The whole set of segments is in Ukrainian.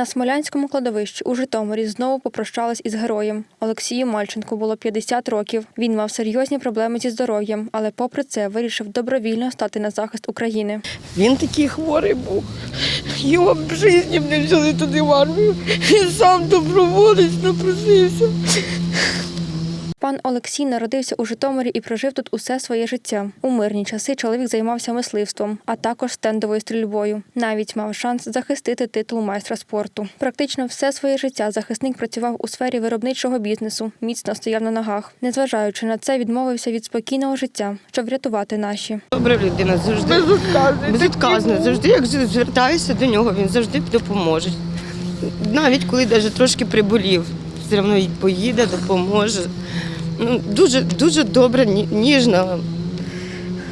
На Смолянському кладовищі у Житомирі знову попрощались із героєм. Олексію Мальченку було 50 років. Він мав серйозні проблеми зі здоров'ям, але попри це вирішив добровільно стати на захист України. Він такий хворий був. Його в житті не взяли туди в армію. Він сам доброволець напросився. Пан Олексій народився у Житомирі і прожив тут усе своє життя. У мирні часи чоловік займався мисливством, а також стендовою стрільбою. Навіть мав шанс захистити титул майстра спорту. Практично все своє життя захисник працював у сфері виробничого бізнесу, міцно стояв на ногах. Незважаючи на це, відмовився від спокійного життя, щоб врятувати наші. Добра людина завжди. Безотказний. Безвідказно. Завжди, як звертаюся до нього, він завжди допоможе. Навіть коли навіть трошки приболів, все одно й поїде, допоможе. Дуже, дуже добра, ніжна,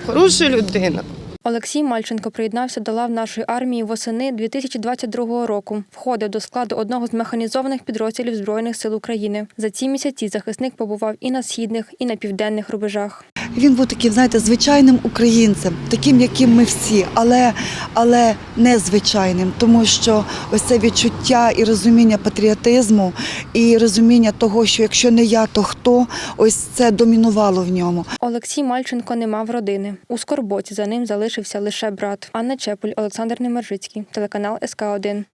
хороша людина. Олексій Мальченко приєднався до лав нашої армії восени 2022 року. Входив до складу одного з механізованих підрозділів Збройних сил України. За ці місяці захисник побував і на східних, і на південних рубежах. Він був таким, знаєте, звичайним українцем, таким, яким ми всі, але, але незвичайним, тому що ось це відчуття і розуміння патріотизму, і розуміння того, що якщо не я, то хто, ось це домінувало в ньому. Олексій Мальченко не мав родини. У скорботі за ним залишився лише брат. Анна Чепуль, Олександр Немержицький, телеканал СК 1